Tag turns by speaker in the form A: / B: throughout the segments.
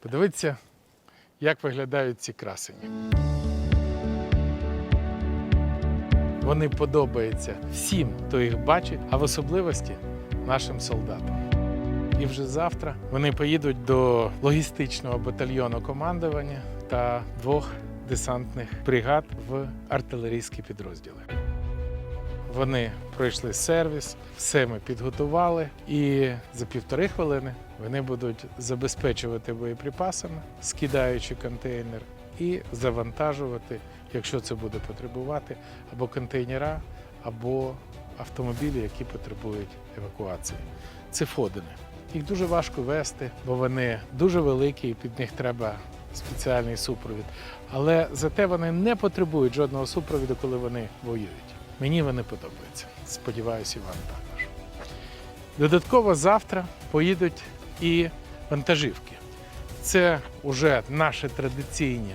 A: Подивіться, як виглядають ці красені. Вони подобаються всім, хто їх бачить, а в особливості нашим солдатам. І вже завтра вони поїдуть до логістичного батальйону командування та двох десантних бригад в артилерійські підрозділи. Вони пройшли сервіс, все ми підготували, і за півтори хвилини вони будуть забезпечувати боєприпасами, скидаючи контейнер, і завантажувати, якщо це буде потребувати, або контейнера, або автомобілі, які потребують евакуації. Це фодини. Їх дуже важко вести, бо вони дуже великі, і під них треба спеціальний супровід. Але зате вони не потребують жодного супровіду, коли вони воюють. Мені вони подобаються. Сподіваюся, і вам також. Додатково завтра поїдуть і вантажівки. Це вже наші традиційні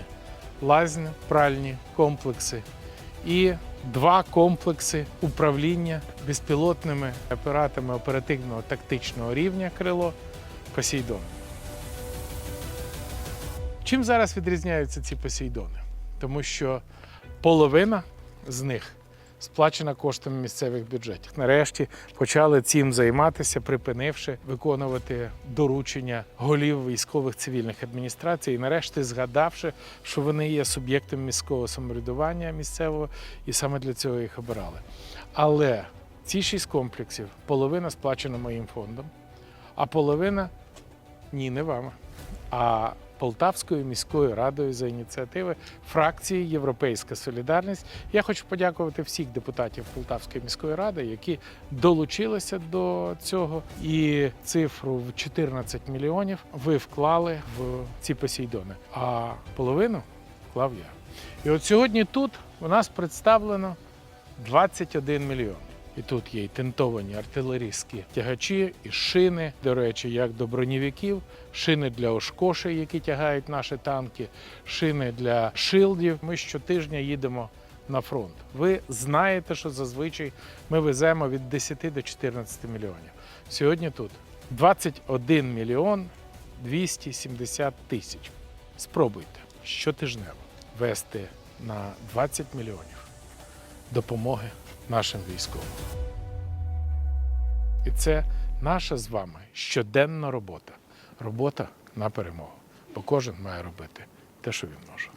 A: лазні, пральні комплекси і два комплекси управління безпілотними апаратами оперативного тактичного рівня крило Посейдон. Чим зараз відрізняються ці Посейдони? Тому що половина з них сплачена коштами місцевих бюджетів. Нарешті почали цим займатися, припинивши виконувати доручення голів військових цивільних адміністрацій. І нарешті згадавши, що вони є суб'єктом міського самоврядування місцевого, і саме для цього їх обирали. Але ці шість комплексів половина сплачена моїм фондом, а половина ні, не вами. А Полтавською міською радою за ініціативи фракції Європейська Солідарність. Я хочу подякувати всіх депутатів Полтавської міської ради, які долучилися до цього. І цифру в 14 мільйонів ви вклали в ці посейдони, а половину вклав я. І от сьогодні тут у нас представлено 21 мільйон. І тут є і тентовані артилерійські тягачі, і шини, до речі, як до бронєвиків, шини для ошкошей, які тягають наші танки, шини для шилдів. Ми щотижня їдемо на фронт. Ви знаєте, що зазвичай ми веземо від 10 до 14 мільйонів. Сьогодні тут 21 мільйон 270 тисяч. Спробуйте щотижнево вести на 20 мільйонів допомоги нашим військовим. І це наша з вами щоденна робота. Робота на перемогу. Бо кожен має робити те, що він може.